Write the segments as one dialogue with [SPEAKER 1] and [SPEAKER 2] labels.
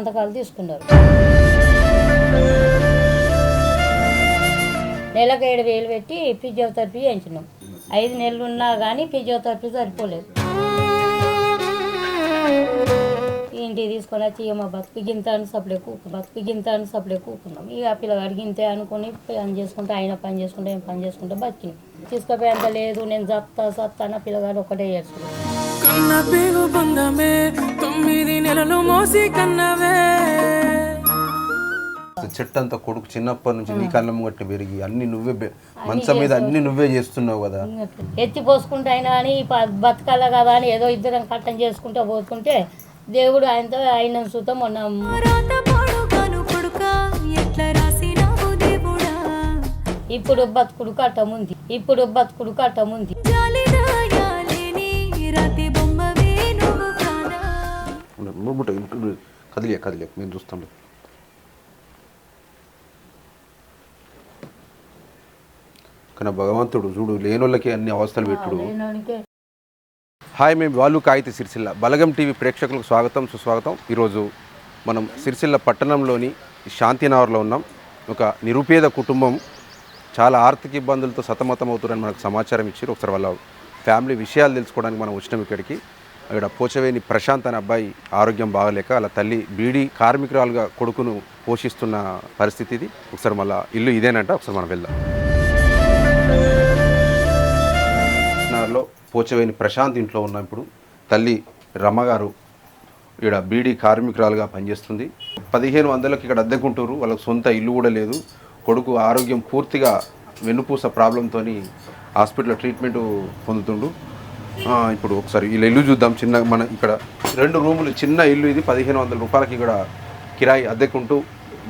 [SPEAKER 1] సంతకాలు తీసుకున్నారు. నెలకు ఏడు వేలు పెట్టి ఫిజియోథెరపీ చేయించినాం. ఐదు నెలలు ఉన్నా కానీ ఫిజియోథెరపీ సరిపోలేదు. ఇంటికి తీసుకొని వచ్చి ఇక మా బతుకు గింత అని సప్లై కూకు బతుకు గింత అని సప్లై కూకున్నాం. ఇక ఆ పిల్లగాడు గింతే అనుకుని పని చేసుకుంటే ఆయన పని చేసుకుంటే ఏం పని చేసుకుంటే బతికినాం. తీసుకుపోయేంత లేదు నేను సత్తా సత్తా అన్న పిల్లగాడు ఒకటే
[SPEAKER 2] చేసుకున్నాను తొమ్మిది నెలలు మోసి కన్నవే.
[SPEAKER 3] చెట్టు అంతా కొడుకు చిన్నప్పటి నుంచి నీ కళ్ళ ముంగట్టు పెరిగి అన్ని నువ్వే మంచం మీద అన్ని నువ్వే చేస్తున్నావు కదా.
[SPEAKER 1] ఎత్తి పోసుకుంటే అయినా అని ప- బతకాల కదా అని ఏదో ఇద్దరం కట్టం చేసుకుంటూ పోతుంటే దేవుడు ఆయనతో ఆయన సుతం మొన్న
[SPEAKER 4] రాత పాడుగాను కొడుక ఎట్లా రాసినావు దేవుడా?
[SPEAKER 1] ఇప్పుడు బతుకుడు కట్టముంది. ఇప్పుడు బతుకుడు కట్టముంది.
[SPEAKER 3] ముట్ట కదిలే కదిలే. మేము చూస్తాం కానీ భగవంతుడు చూడు లేనోళ్ళకి అన్ని అవస్థలు పెట్టుడు. హాయ్ మేము వాళ్ళు కాగిత సిరిసిల్ల. బలగం టీవీ ప్రేక్షకులకు స్వాగతం సుస్వాగతం. ఈరోజు మనం సిరిసిల్ల పట్టణంలోని శాంతినగర్లో ఉన్నాం. ఒక నిరుపేద కుటుంబం. చాలా ఆర్థిక ఇబ్బందులతో సతమతమవుతున్నారని మనకు సమాచారం ఇచ్చారు. ఒకసారి వాళ్ళ ఫ్యామిలీ విషయాలు తెలుసుకోవడానికి మనం వచ్చినాం ఇక్కడికి. ఇక్కడ పోచవేని ప్రశాంత్ అనే అబ్బాయి ఆరోగ్యం బాగలేక అలా తల్లి బీడీ కార్మికురాలుగా కొడుకును పోషిస్తున్న పరిస్థితి ఇది. ఒకసారి మళ్ళీ ఇల్లు ఇదేనంట ఒకసారి మనం వెళ్దాం. నగర్లో పోచవేని ప్రశాంత్ ఇంట్లో ఉన్న ఇప్పుడు. తల్లి రమ్మగారు ఇక్కడ బీడీ కార్మికురాలుగా పనిచేస్తుంది. పదిహేను వందలకు ఇక్కడ అద్దెకుంటారు వాళ్ళకి సొంత ఇల్లు కూడా లేదు. కొడుకు ఆరోగ్యం పూర్తిగా వెన్నుపూస ప్రాబ్లంతో హాస్పిటల్లో ట్రీట్మెంట్ పొందుతుండు. ఇప్పుడు ఒకసారి వీళ్ళ ఇల్లు చూద్దాం. చిన్న మన ఇక్కడ రెండు రూములు చిన్న ఇల్లు ఇది పదిహేను వందల రూపాయలకి ఇక్కడ కిరాయి అద్దెకుంటూ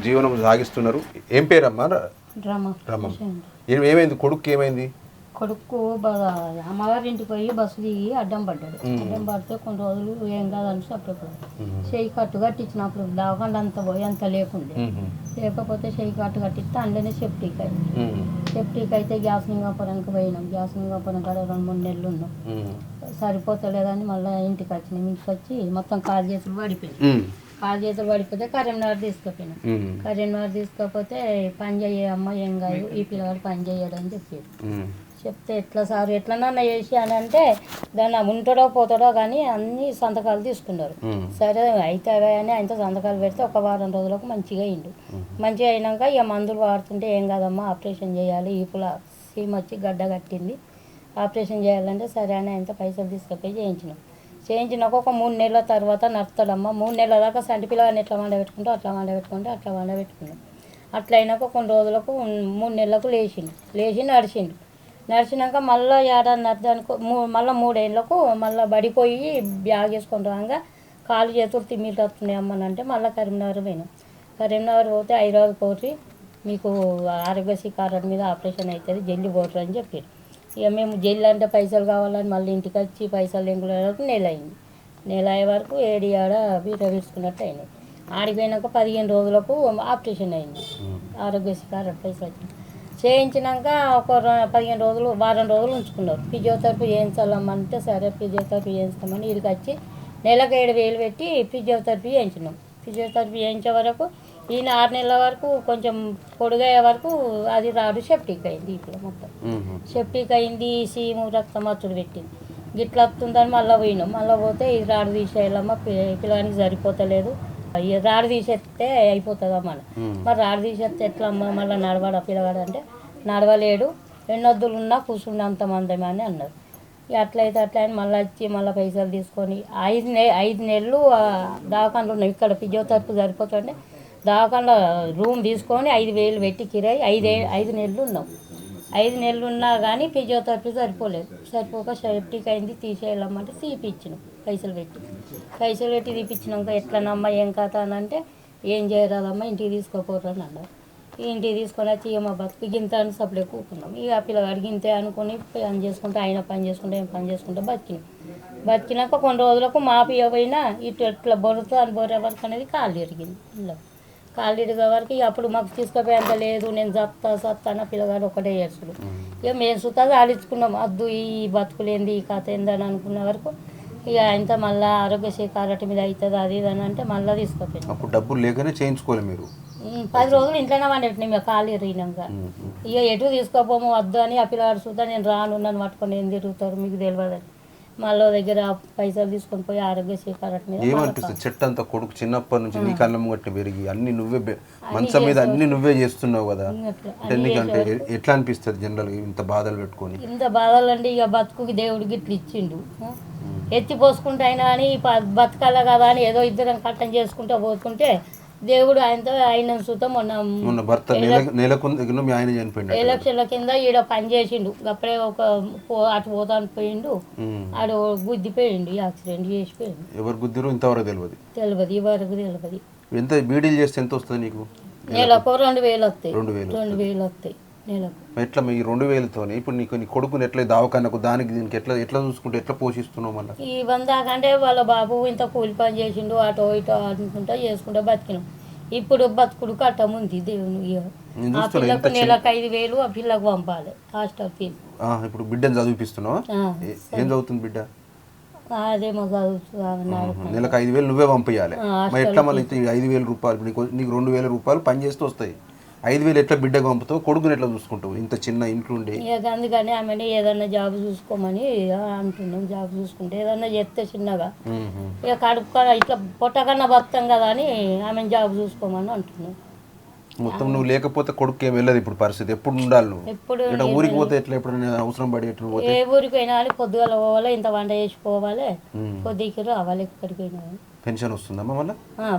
[SPEAKER 3] జీవనం సాగిస్తున్నారు. ఏం పేరమ్మా? ఏం- ఏమైంది? కొడుకు ఏమైంది?
[SPEAKER 1] కొడుకు బ- అమ్మగారి ఇంటికి పోయి బస్సు దిగి అడ్డం పడ్డాడు. అడ్డం పడితే కొన్ని రోజులు ఏం కాదని చెప్పలేదు చెయ్యి కట్టు కట్టించినప్పుడు దావకుండా అంత పోయి అంత లేకుండే. లేకపోతే చెయ్యి కట్టు కట్టిస్తే అందులోనే సెప్టిక్ అయింది సెప్టిక్ అయితే గ్యాస్ నింగాపురానికి పోయినాం. గ్యాస్ నింగాపురం కాడ రెండు మూడు నెలలు ఉన్నాం. సరిపోతలేదని మళ్ళీ ఇంటికి వచ్చినాం. ఇంటికి వచ్చి మొత్తం కాలు చేతులు పడిపోయినాయి. కాలు చేతులు పడిపోతే కరీంనగర్ తీసుకుపోయినాం. కరీంనగర్ తీసుకపోతే పని చేయ అమ్మ ఏం కాదు. ఈ పిల్లగాడు పని చేయడని చెప్పారు చెప్తే ఎట్లా సార్? ఎట్లనన్నా చేసి అని అంటే దాన్ని ఉంటాడో పోతాడో కానీ అన్ని సంతకాలు తీసుకున్నారు. సరే అయితే అవే అని ఆయనతో సంతకాలు పెడితే ఒక వారం రోజులకు మంచిగా అయిండు. మంచిగా అయినాక ఇక మందులు వాడుతుంటే ఏం కాదమ్మా ఆపరేషన్ చేయాలి. ఈపుల సీమ్ వచ్చి గడ్డ కట్టింది. ఆపరేషన్ చేయాలంటే సరే అని ఆయనతో పైసలు తీసుకుపోయి చేయించినాం. చేయించినాక ఒక మూడు నెలల తర్వాత నడుస్తాడమ్మా. మూడు నెలల దాకా సంటి పిల్లగాని ఎట్లా వండబెట్టుకుంటే అట్లా వండబెట్టుకుంటే అట్లా వండబెట్టుకున్నాం అట్లా అయినాక కొన్ని రోజులకు మూడు నెలలకు లేచిండు. లేచి నడిచిండు. నడిచినాక మళ్ళీ ఏడాది నడదానికి మళ్ళీ మూడేళ్ళకు మళ్ళీ బడిపోయి బ్యాగ్ వేసుకొని రాగా కాలు చేతులు తిమ్మిళ్ళు వస్తున్నాయి అమ్మని అంటే మళ్ళీ కరీంనగర్ పోయినాం. కరీంనగర్ పోతే హైదరాబాద్ పోయి మీకు ఆరోగ్యశ్రీ కార్డు మీద ఆపరేషన్ అవుతుంది జల్లి పోతారు అని చెప్పారు. ఇక మేము జల్లి అంటే పైసలు కావాలని మళ్ళీ ఇంటికి వచ్చి పైసలు ఎంకుల వరకు నెల అయింది. నెల అయ్యే వరకు ఏడి ఆడ బీట తీసుకున్నట్టు అయినాయి. ఆడిపోయినాక పదిహేను రోజులకు ఆపరేషన్ అయింది. ఆరోగ్యశ్రీ కార్డు పైసలు వచ్చినాయి. చేయించినాక ఒక పదిహేను రోజులు వారం రోజులు ఉంచుకున్నారు. ఫిజియోథెరపీ చేయించాలమ్మంటే సరే ఫిజియోథెరపీ చేయించామని ఇక్కడికి వచ్చి నెలకు ఏడు వేలు పెట్టి ఫిజియోథెరపీ చేయించినాం. ఫిజియోథెరపీ చేయించే వరకు ఈయన ఆరు నెలల వరకు కొంచెం పొడుగయ్యే వరకు అది రాడు సెప్టిక్ అయింది ఇప్పుడు మొత్తం. సెప్టిక్ అయింది సీము రక్తమచ్చుడు పెట్టింది. గిట్లా వస్తుందని మళ్ళీ పోయినాం. మళ్ళీ పోతే ఇది రాడు తీసేయాలమ్మా పిల్లగానికి సరిపోతలేదు. రాడు తీసేస్తే అయిపోతుందా మన మరి రాడు తీసేస్తే ఎట్లా అమ్మా? మళ్ళీ నడవాడు పిల్లగాడు అంటే నడవలేడు. ఎన్నొద్దులు ఉన్నా కూర్చున్నంత మందమే అని అన్నారు. ఇక అట్లయితే అట్లా అని మళ్ళీ వచ్చి మళ్ళీ పైసలు తీసుకొని ఐదు నె ఐదు నెలలు దవాఖానలో ఉన్నాయి ఇక్కడ ఫిజియోథెరపీ సరిపోతుంటే దవాఖానలో రూమ్ తీసుకొని ఐదు వేలు పెట్టి కిరాయి ఐదే ఐదు నెలలు ఉన్నాం. ఐదు నెలలు ఉన్నా కానీ ఫిజియోథెరపీ సరిపోలేదు. సరిపోక సేఫ్టీకి అయింది తీసేయాలమ్మంటే తీపిచ్చినాం పైసలు పెట్టి. పైసలు పెట్టి తీపిచ్చినాక ఎట్లనమ్మా ఏం కథ అని అంటే ఏం చేయరాదమ్మా ఇంటికి తీసుకోపోతాను అన్నారు. ఇంటికి తీసుకొని వచ్చి ఇక మా బతుకు గింత అని సప్లై కూకున్నాం. ఇక ఆ పిల్లగాడు గింతే అనుకుని పని చేసుకుంటే ఆయన పని చేసుకుంటే ఏం పని చేసుకుంటే బతికినాం. బతికినాక కొన్ని రోజులకు మా పియ్య పోయినా ఇటు ఎట్లా బొరుతా అని బొరే వరకు అనేది కాలు జరిగింది ఇలా కాలు తిరిగే వరకు అప్పుడు మాకు తీసుకుపోయేంత లేదు. నేను సత్తా సత్తా అన్న పిల్లగాడు ఒకటే చేస్తుడు ఇక మేము సుతా ఆడించుకున్నాం. అద్దు ఈ బతుకులేంది ఈ కథ ఏందని అనుకున్న వరకు ఇక ఆయనతో మళ్ళీ ఆరోగ్యశ్రీ కార్డు మీద అవుతుంది అది ఇది అని అంటే మళ్ళీ తీసుకుపోయినాం.
[SPEAKER 3] అప్పుడు డబ్బులు లేకనే చేయించుకోలే మీరు.
[SPEAKER 1] పది రోజులు ఇంట్లోనే వండేటినాం ఇక ఖాళీ రీనంగా ఇక ఎటు తీసుకోపోము వద్దు అని ఆ పిల్లగాడు చూద్దా నేను రాను నన్ను పట్టుకొని ఏం తిరుగుతారు మీకు తెలియదని మళ్ళీ దగ్గర పైసలు తీసుకొని పోయి ఆరోగ్యశ్రీ కార్డు మీద
[SPEAKER 3] ఏమనిపిస్తుంది? చెట్టు అంతా కొడుకు చిన్నప్పటి నుంచి నీ కళ్ళం గట్టి పెరిగి అన్ని నువ్వే మంచం మీద అన్ని నువ్వే చేస్తున్నావు కదా. అంటే నీకంటే ఎట్లా అనిపిస్తుంది జనరల్గా ఇంత బాధలు పెట్టుకొని?
[SPEAKER 1] ఇంత బాధలండి ఇక బతుకుకి దేవుడికి ఇట్లా ఇచ్చిండు? ఎత్తి పోసుకుంటే అయినా అని ప- బతకాల కదా అని ఏదో ఇద్దరం కట్టం చేసుకుంటూ పోసుకుంటే దేవుడు ఆయనతో ఆయన సుతం మొన్న
[SPEAKER 3] మొన్న భర్త నెల మీ ఆయన చనిపోయిండు
[SPEAKER 1] కింద ఈడ పని చేసిండు. అప్పుడే ఒక అటు పోతాను పోయిండు. ఆడ గుద్దిపోయిండు యాక్సిడెంట్ చేసిపోయిండు.
[SPEAKER 3] ఎవరు గుద్దిరు ఇంతవరకు తెలియదు
[SPEAKER 1] తెలియదు ఈ వరకు తెలియదు
[SPEAKER 3] ఎంత బీడీలు చేస్తే ఎంత వస్తుంది నీకు?
[SPEAKER 1] నెలకు రెండు వేలు వస్తాయి.
[SPEAKER 3] రెండు వేలు
[SPEAKER 1] రెండు వేలు వస్తాయి.
[SPEAKER 3] ఎట్లా మీ రెండు వేలతోనే? ఇప్పుడు నీకు నీ కొడుకుని ఎట్లా దావకాన్నకు దానికి దీనికి ఎట్లా ఎట్లా చూసుకుంటే ఎట్లా పోషిస్తున్నావు మళ్ళీ?
[SPEAKER 1] ఈ వందాకంటే వాళ్ళ బాబు ఇంత కూలి పని చేసిండు అటో ఇటో అనుకుంటా చేసుకుంటా బతికినాం. ఇప్పుడు బతుకుడు కట్టం ఉంది దేవుని ఆ పిల్లకు నెలకు ఐదు వేలు ఆ పిల్లకు పంపాలి. Hostel fees.
[SPEAKER 3] ఇప్పుడు బిడ్డను చదివిపిస్తున్నావా? ఏ- చదువుతుంది బిడ్డ?
[SPEAKER 1] అదేమో చదువుతున్నాడు
[SPEAKER 3] నెలకు ఐదు వేలు నువ్వే పంపించాలి ఎట్లా మళ్ళీ ఈ ఐదు వేల రూపాయలు? నీకు నీకు రెండు వేల రూపాయలు పని చేస్తూ వస్తాయి. ఐదు వేలు ఎట్లా బిడ్డకు పంపుతావు? కొడుకుని ఎట్లా చూసుకుంటావు? ఇంత చిన్న ఇంట్లో ఉండి
[SPEAKER 1] ఇక అందుకని ఆమెని ఏదన్నా జాబ్ చూసుకోమని అంటున్నాం. జాబ్ చూసుకుంటే ఏదన్నా చేస్తే చిన్నగా. ఇక కడుపు ఇట్లా పొట్టకన్నా బతాం కదా అని ఆమెను జాబ్ చూసుకోమని అంటున్నాం.
[SPEAKER 3] మొత్తం నువ్వు లేకపోతే కొడుకు ఏం వెళ్ళదు ఇప్పుడు పరిస్థితి. ఎప్పుడు ఉండాలి నువ్వు?
[SPEAKER 1] ఎప్పుడు
[SPEAKER 3] ఇట్లా ఊరికి పోతే ఎట్లా ఎప్పుడైనా అవసరం పడి ఎట్లా పోతే?
[SPEAKER 1] ఏ ఊరికి పోయినా కానీ పొద్దుగాల పోవాలి ఇంత వంట చేసి పోవాలి
[SPEAKER 3] మ్మ్.
[SPEAKER 1] కొద్దికి రావాలి ఎక్కడికి పోయినా.
[SPEAKER 3] పెన్షన్ వస్తుందమ్మా మళ్ళీ?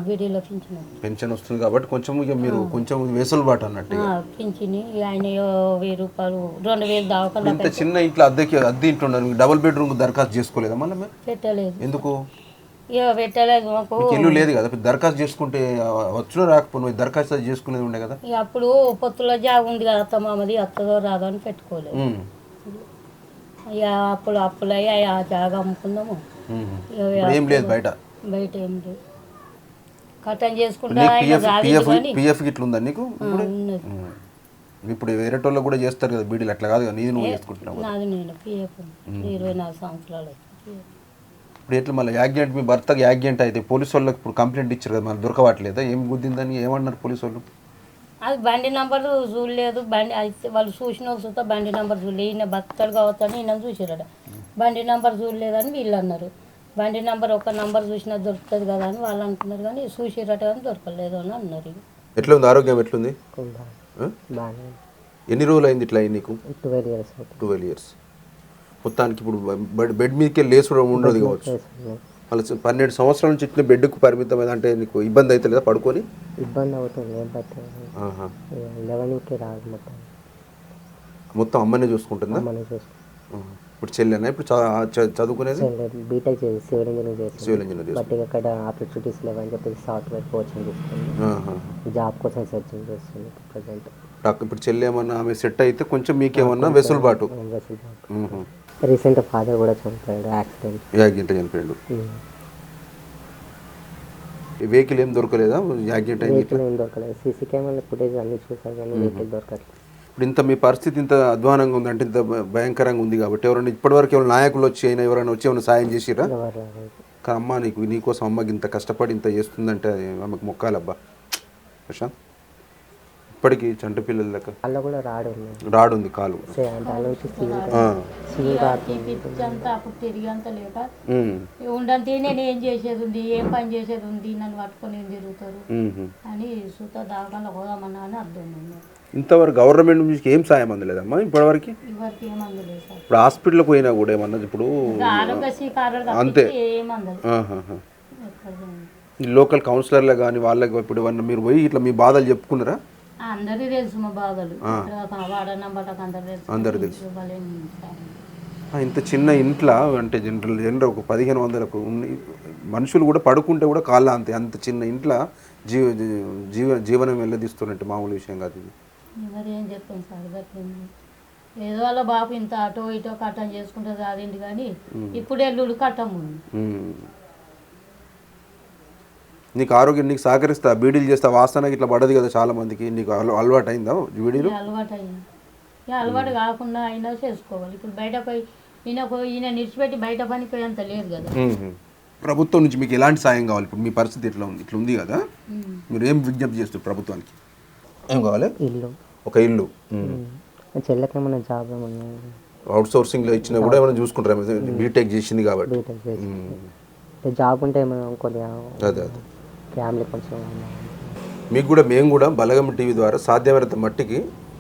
[SPEAKER 1] బీడీలో పింఛను.
[SPEAKER 3] పెన్షన్ వస్తుంది కాబట్టి కొంచెం ఇక మీరు కొంచెం వెసులుబాటు అన్నట్టు ఇక.
[SPEAKER 1] పింఛని ఆయన వెయ్యి రూపాయలు రెండు వేలు దావకాలు
[SPEAKER 3] ఇంత చిన్న ఇంట్లో అద్దెకి అద్దె ఇంట్లో ఉన్నారు. మీకు డబుల్ బెడ్రూమ్ దరఖాస్తు చేసుకోలేదా మళ్ళీ మీరు?
[SPEAKER 1] పెట్టలేదు.
[SPEAKER 3] ఎందుకు?
[SPEAKER 1] ఇక పెట్టలేదు మాకు.
[SPEAKER 3] మీకు ఇల్లు లేదు కదా ఇప్పుడు దరఖాస్తు చేసుకుంటే వచ్చినా రాకపోయినా మీరు దరఖాస్తు అది చేసుకునేది ఉండే కదా?
[SPEAKER 1] ఇక అప్పుడు పొత్తులో జాగ ఉంది కదా అత్త మామది అత్తదో రాదో అని పెట్టుకోలేదు.
[SPEAKER 3] ఉమ్.
[SPEAKER 1] ఇక అప్పుడు అప్పులయ్యి ఆ జాగ అమ్ముకుందాము.
[SPEAKER 3] ఉమ్.
[SPEAKER 1] ఇక
[SPEAKER 3] ఇప్పుడు ఏం లేదు బయట.
[SPEAKER 1] బయట ఏం లేదు. కట్టం చేసుకుంటా
[SPEAKER 3] పిఎఫ్ ఇట్లా ఉందా నీకు. ఇప్పుడు? వేరేటోళ్ళు కూడా చేస్తారు కదా బీడీలు అట్లా కాదు నీది నువ్వు చేసుకుంటున్నావు.
[SPEAKER 1] నాది నేను పిఎఫ్ ఇరవై నాలుగు సంవత్సరాలు.
[SPEAKER 3] ఇప్పుడు ఎట్లా మళ్ళీ యాక్సిడెంట్ మీ భర్తకి యాక్సిడెంట్ అయితే పోలీసు వాళ్ళకి ఇప్పుడు కంప్లైంట్ ఇచ్చారు కదా మళ్ళీ దొరకవట్లేదా? ఏం గుద్దిందని ఏమన్నారు పోలీసు వాళ్ళు?
[SPEAKER 1] అది బండి నంబర్ చూడలేదు. బండి అయితే వాళ్ళు చూసిన వాళ్ళు చూస్తే బండి నంబర్ చూడలేదు ఈయన బతాడు కావచ్చు అని ఈయన చూసారట బండి నంబర్ చూడలేదని వీళ్ళు అన్నారు. బండి నంబర్ ఒక నంబర్ చూసినా దొరుకుతుంది కదా అని వాళ్ళు అనుకున్నారు కానీ చూసిరట కానీ దొరకలేదు అని అన్నారు.
[SPEAKER 3] ఎట్లా ఉంది ఆరోగ్యం ఎట్లుంది? ఎన్ని రోజులు అయింది ఇట్లా అయింది నీకు?
[SPEAKER 5] Twelve years
[SPEAKER 3] twelve years. మొత్తానికి ఇప్పుడు బెడ్ బెడ్ మీదకి లేచి కూడా ఉండదు కావచ్చు. మళ్ళీ పన్నెండు సంవత్సరాల నుంచి ఇట్లా బెడ్కు పరిమితం అంటే నీకు ఇబ్బంది అయితే లేదా పడుకొని?
[SPEAKER 5] ఇబ్బంది అవుతుంది బట్. లెవెన్కి రాదు మొత్తం.
[SPEAKER 3] మొత్తం అమ్మనే చూసుకుంటుందా?
[SPEAKER 5] మనం చూసుకుంటాం
[SPEAKER 3] ఆహా. ఇప్పుడు చెల్లెనా ఇప్పుడు చదువుకునేది?
[SPEAKER 5] బీటెక్ చేసి సివిల్ ఇంజనీర్ చేసి
[SPEAKER 3] సివిల్ ఇంజనీర్ చేస్తుంది.
[SPEAKER 5] బట్ అక్కడ ఆపర్చునిటీస్ లేవని చెప్పి సాఫ్ట్వేర్ కోచింగ్ తీసుకుంది.
[SPEAKER 3] ఆహా.
[SPEAKER 5] జాబ్ కోసం సెర్చింగ్ చేస్తుంది ప్రజెంట్
[SPEAKER 3] డాక్టర్ ఇప్పుడు చెల్లి ఏమన్నా ఆమె సెట్ అయితే కొంచెం మీకేమన్నా వెసులుబాటు. మ్మ్.
[SPEAKER 5] రీసెంట్ ఫాదర్ కూడా చనిపోయాడు యాక్సిడెంట్
[SPEAKER 3] యాక్సిడెంట్ చనిపోయాడు. వెహికల్ ఏం దొరకలేదా? యాక్సిడెంట్
[SPEAKER 5] ఏం దొరకలేదు. సీసీ కెమెరా ఫుటేజ్ అన్ని చూసారు కానీ వెహికల్ దొరకట్లేదు.
[SPEAKER 3] ఇప్పుడు ఇంత మీ పరిస్థితి ఇంత అధ్వానంగా ఉంది అంటే ఇంత భయంకరంగా ఉంది కాబట్టి ఎవరైనా ఇప్పటివరకు ఎవరైనా నాయకులు వచ్చి అయినా ఎవరైనా వచ్చి ఏమైనా సాయం చేసిరా? అమ్మ నీకు నీకోసం అమ్మకి ఇంత కష్టపడి ఇంత చేస్తుందంటే ఆమెకు మొక్కాలబ్బా. ప్రశాంత్? ఇప్పటికీ చంట పిల్లల లెక్క.
[SPEAKER 5] వాళ్ళ కూడా రాడు ఉన్నాయి
[SPEAKER 3] రాడు ఉంది కాలు
[SPEAKER 5] దాని నుంచి సీల్
[SPEAKER 3] ఆ.
[SPEAKER 5] సీల్ కాకుండా
[SPEAKER 1] పిచ్చి అంతా అప్పుడు తిరిగి అంత లేక. ఉండంతే నేను ఏం చేసేది ఉంది ఏం పని చేసేది ఉంది నన్ను పట్టుకొని ఏం తిరుగుతారు. అని సుత దాకాలో పోదామన్నా అని అర్థం ఉంది.
[SPEAKER 3] ఇంతవరకు గవర్నమెంట్ నుంచి ఏం సాయం అందలేదమ్మా ఇప్పటివరకు? ఇప్పుడు హాస్పిటల్కి పోయినా కూడా ఏమన్నా ఇప్పుడు అంతే. లోకల్ కౌన్సిలర్లు కానీ వాళ్ళకి ఇప్పుడు ఏమన్నా మీరు పోయి ఇట్లా మీ బాధలు చెప్పుకున్నారా?
[SPEAKER 1] ఆ, అందరికీ తెలుసు మా బాధలు. అందరు తెలుసు.
[SPEAKER 3] అందరు ఇంత చిన్న ఇంట్లో అంటే జనరల్ జనరల్ ఒక పదిహేను వందలకు మనుషులు కూడా పడుకుంటే కూడా కాళ్ళ అంతే. అంత చిన్న ఇంట్లో జీవ జీవ జీవనం వెళ్ళదీస్తున్నట్టు మామూలు విషయం కాదు ఇది.
[SPEAKER 1] ఎవరు ఏం చెప్తాం సార్? ఏదో వాళ్ళ బాబు ఇంత అటో ఇటో కట్టం చేసుకుంటుంది అదేంటి కానీ ఇప్పుడు ఎల్లుడు కట్టం.
[SPEAKER 3] నీకు ఆరోగ్యం నీకు సహకరిస్తా బీడీలు చేస్తా వాసనకి ఇట్లా పడదు కదా చాలా మందికి. నీకు అల- అలవాటు అయిందా బీడీలు
[SPEAKER 1] అలవాటు అయింది అలవాటు కాకుండా అయినా చేసుకోవాలి. ఇప్పుడు బయట పోయి ఈయన ఈయన నిడిచిపెట్టి బయట పనికి పోయేంత లేదు కదా.
[SPEAKER 3] ప్రభుత్వం నుంచి మీకు ఎలాంటి సాయం కావాలి? ఇప్పుడు మీ పరిస్థితి ఎట్లా ఉంది? ఇట్లా ఉంది కదా మీరు ఏం విజ్ఞప్తి చేస్తారు ప్రభుత్వానికి? ఏం కావాలి?
[SPEAKER 5] ఇల్లు.
[SPEAKER 3] ఒక ఇల్లు.
[SPEAKER 5] చెల్లెకి ఏమైనా జాబ్ ఏమన్నా?
[SPEAKER 3] అవుట్ సోర్సింగ్లో ఇచ్చినా కూడా ఏమైనా చూసుకుంటారు? బీటెక్ చేసింది కాబట్టి.
[SPEAKER 5] జాబ్ ఉంటే ఏమైనా కొద్దిగా
[SPEAKER 3] అదే అదే.
[SPEAKER 5] ఫ్యామిలీ కొంచెం
[SPEAKER 3] మీకు కూడా మేము కూడా బలగం టీవీ ద్వారా సాధ్యమైనంత మట్టికి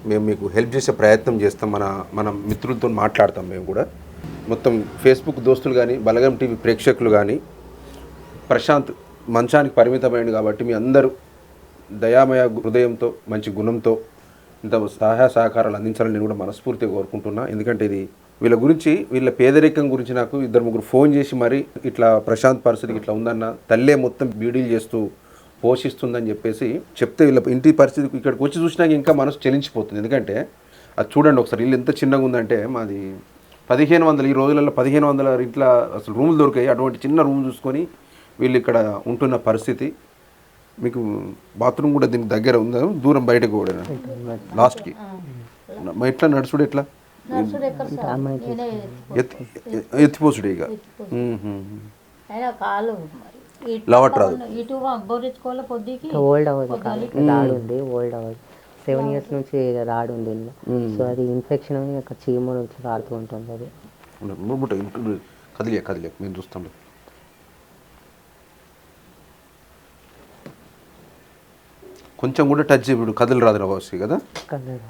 [SPEAKER 3] మేము మీకు హెల్ప్ చేసే ప్రయత్నం చేస్తాం. మన మన మిత్రులతో మాట్లాడతాం మేము కూడా. మొత్తం ఫేస్బుక్ దోస్తులు కానీ బలగం టీవీ ప్రేక్షకులు కానీ ప్రశాంత్ మంచానికి పరిమితమైంది కాబట్టి మీ అందరూ దయామయ హృదయంతో మంచి గుణంతో ఇంత సహాయ సహకారాలు అందించాలని నేను కూడా మనస్ఫూర్తిగా కోరుకుంటున్నా. ఎందుకంటే ఇది వీళ్ళ గురించి వీళ్ళ పేదరికం గురించి నాకు ఇద్దరు ముగ్గురు ఫోన్ చేసి మరి ఇట్లా ప్రశాంత్ పరిస్థితి ఇట్లా ఉందన్న తల్లే మొత్తం బీడీలు చేస్తూ పోషిస్తుందని చెప్పేసి చెప్తే వీళ్ళ ఇంటి పరిస్థితి ఇక్కడికి వచ్చి చూసినాక ఇంకా మనసు చెలించిపోతుంది. ఎందుకంటే అది చూడండి ఒకసారి ఇల్లు ఎంత చిన్నగా ఉందంటే మాది పదిహేను వందలు ఈ రోజులలో పదిహేను వందల ఇంట్లో అసలు రూములు దొరికాయి. అటువంటి చిన్న రూమ్ చూసుకొని వీళ్ళు ఇక్కడ ఉంటున్న పరిస్థితి. మీకు బాత్రూమ్ కూడా దీనికి దగ్గర ఉందా? దూరం బయటకు కూడా. లాస్ట్కి. మరి ఎట్లా నడుచుడు ఎట్లా? ఎత్తిపోసుడు ఇక.
[SPEAKER 1] కాలు
[SPEAKER 3] లవట్ రాదు.
[SPEAKER 1] ఇటు బొరించుకోవాలి పొద్దుకి.
[SPEAKER 5] ఓల్డ్ అవ్వదు రాడు ఉంది ఓల్డ్ అవ్వదు సెవెన్ ఇయర్స్ నుంచి రాడు ఉంది సో అది ఇన్ఫెక్షన్ ఒక చీమ నుంచి కారుతూ ఉంటుంది అది.
[SPEAKER 3] కదిలే కదిలే. మేము చూస్తాం. కొంచెం కూడా టచ్ ఇప్పుడు కథలు రాదు రావచ్చు కదా?
[SPEAKER 5] కలర్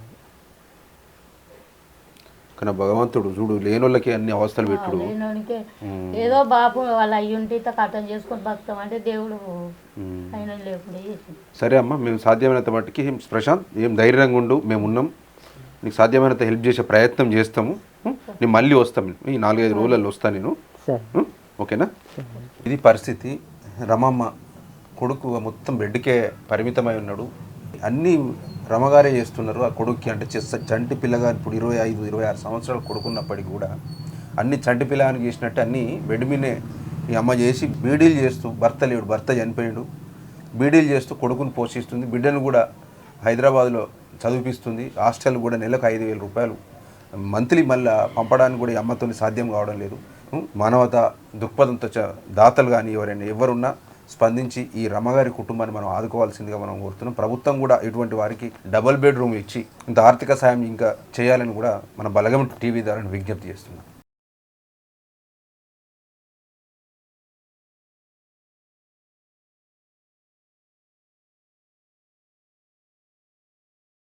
[SPEAKER 3] కానీ భగవంతుడు చూడు లేనోళ్ళకి అన్ని అవస్థలు పెట్టుడు.
[SPEAKER 1] లేనోనికి ఏదో బాపు వాళ్ళ అయ్యి ఉంటే ఇట్లా కట్టం చేసుకొని బతుకుతాం అంటే దేవుడు ఆయన లేకుండా చేసింది
[SPEAKER 3] సరే అమ్మా మేము సాధ్యమైనంత మట్టుకి ప్రశాంత్ ఏం ధైర్యంగా ఉండు మేము ఉన్నాం. నీకు సాధ్యమైనంత హెల్ప్ చేసే ప్రయత్నం చేస్తాము? నేను మళ్ళీ వస్తాను ఈ నాలుగైదు రోజులలో వస్తాను నేను? ఓకేనా? ఇది పరిస్థితి. రమమ్మ కొడుకు మొత్తం బెడ్కే పరిమితమై ఉన్నాడు. అన్నీ రమగారే చేస్తున్నారు. ఆ కొడుక్కి అంటే చెస్ చంటి పిల్లగా ఇప్పుడు ఇరవై ఐదు ఇరవై ఆరు సంవత్సరాలు కొడుకున్నప్పటికీ కూడా అన్ని చంటి పిల్లగానికి చేసినట్టు అన్నీ వెడిమినే ఈ అమ్మ చేసి బీడీలు చేస్తూ భర్త లేడు భర్త చనిపోయాడు. బీడీలు చేస్తూ కొడుకుని పోషిస్తుంది. బిడ్డను కూడా హైదరాబాద్లో చదివిపిస్తుంది. హాస్టల్ కూడా నెలకు ఐదు వేల రూపాయలు మంత్లీ మళ్ళీ పంపడానికి కూడా ఈ అమ్మతో సాధ్యం కావడం లేదు. మానవత దృక్పథంతో చ- దాతలు కానీ ఎవరైనా ఎవరున్నా స్పందించి ఈ రమ్మగారి కుటుంబాన్ని మనం ఆదుకోవాల్సిందిగా మనం కోరుతున్నాం. ప్రభుత్వం కూడా ఇటువంటి వారికి డబుల్ బెడ్రూమ్ ఇచ్చి ఇంత ఆర్థిక సాయం ఇంకా చేయాలని కూడా మన బలగం టీవీ ద్వారా విజ్ఞప్తి చేస్తున్నాం.